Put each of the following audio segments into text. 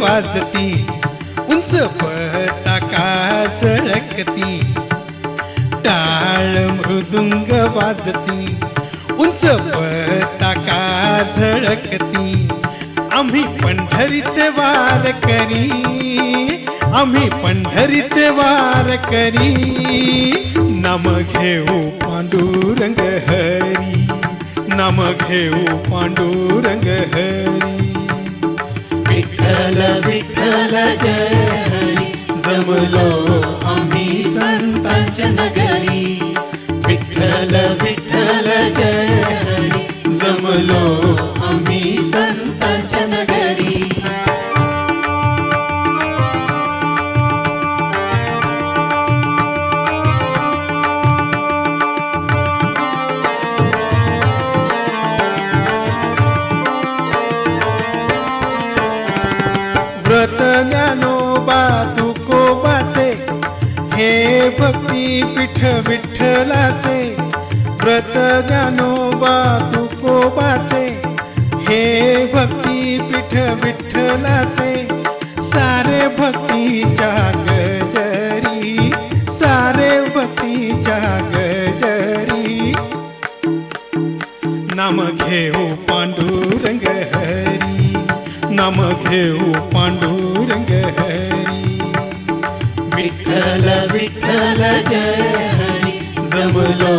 वाजती उंच पताका झळकती. टाळ मृदुंग वाजती उंच पताका झळकती. आम्ही पंढरीचे वार करी आम्ही पंढरीचे वार करी नाम घेऊ पांडुरंग हरी नाम घेऊ पांडुरंग हरी. विठ्ठल विठ्ठल जय हरी। जमलो आम्ही संतांच्या नगरी। विठ्ठल विठ्ठल जय हरी। जमलो आम्ही भक्ती पीठ विठ्ठलाचे व्रत ज्ञानोबा तुकोबाचे. हे भक्ती पीठ विठ्ठलाचे सारे भक्तीच्या गजरी सारे भक्तीच्या गजरी. नाम घेऊ पांडुरंग हरी नाम घेऊ पांडुरंग हरी. विठ्ठल विठ्ठल जय हरी जमलो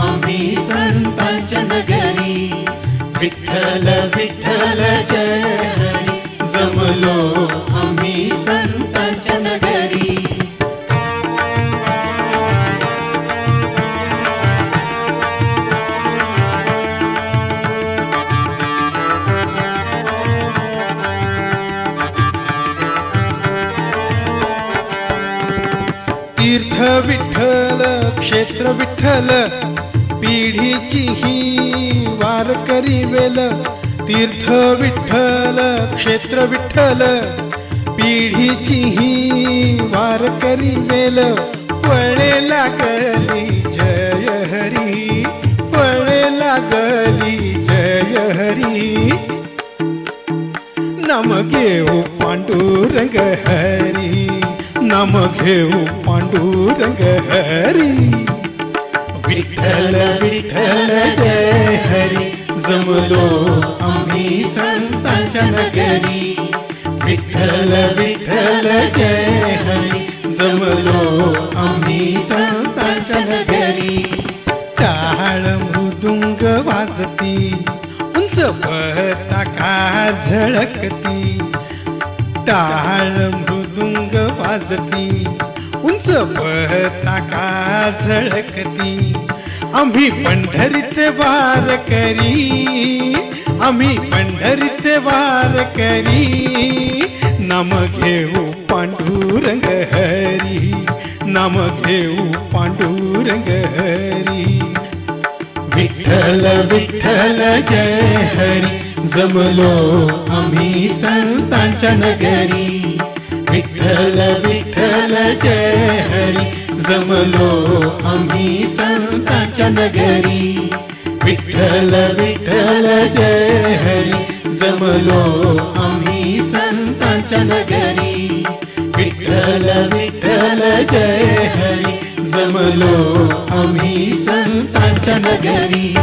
आम्ही संतांच्या नगरी. विठ्ठल विठ्ठल जय हरी जमलो आम्ही विठ्ठल क्षेत्र विठ्ठल पिढीची ही वारकरी वेल. तीर्थ विठ्ठल क्षेत्र विठ्ठल पिढीची ही वारकरी वेल. फळे लागली जय हरी फळे लागली जय हरी. नम घेऊ पांडुरंग हरी. नाम घेऊ पांडुरंग हरी. विठ्ठल विठ्ठल जय हरी. जमलो आम्ही संतांच्या नगरी. विठ्ठल विठ्ठल जय हरी. जमलो आम्ही संतांच्या नगरी. टाळ मृदुंग वाजती. उंच पताका झळकती. टाळ गाजती. उंच पताका झळकती. आम्ही पंढरीचे वार करी. आम्ही पंढरीचे वार करी. नाम घेऊ पांडुरंग हरी. नाम घेऊ पांडुरंग हरी. विठ्ठल विठ्ठल जय हरी. जमलो आम्ही संतांच्या नगरी. जय हरी जमलो आम्ही संतांच्या नगरी. विठ्ठल विठ्ठल जय हरी जमलो आम्ही संतांच्या नगरी. विठ्ठल विठ्ठल जय हरी जमलो आम्ही संतांच्या नगरी.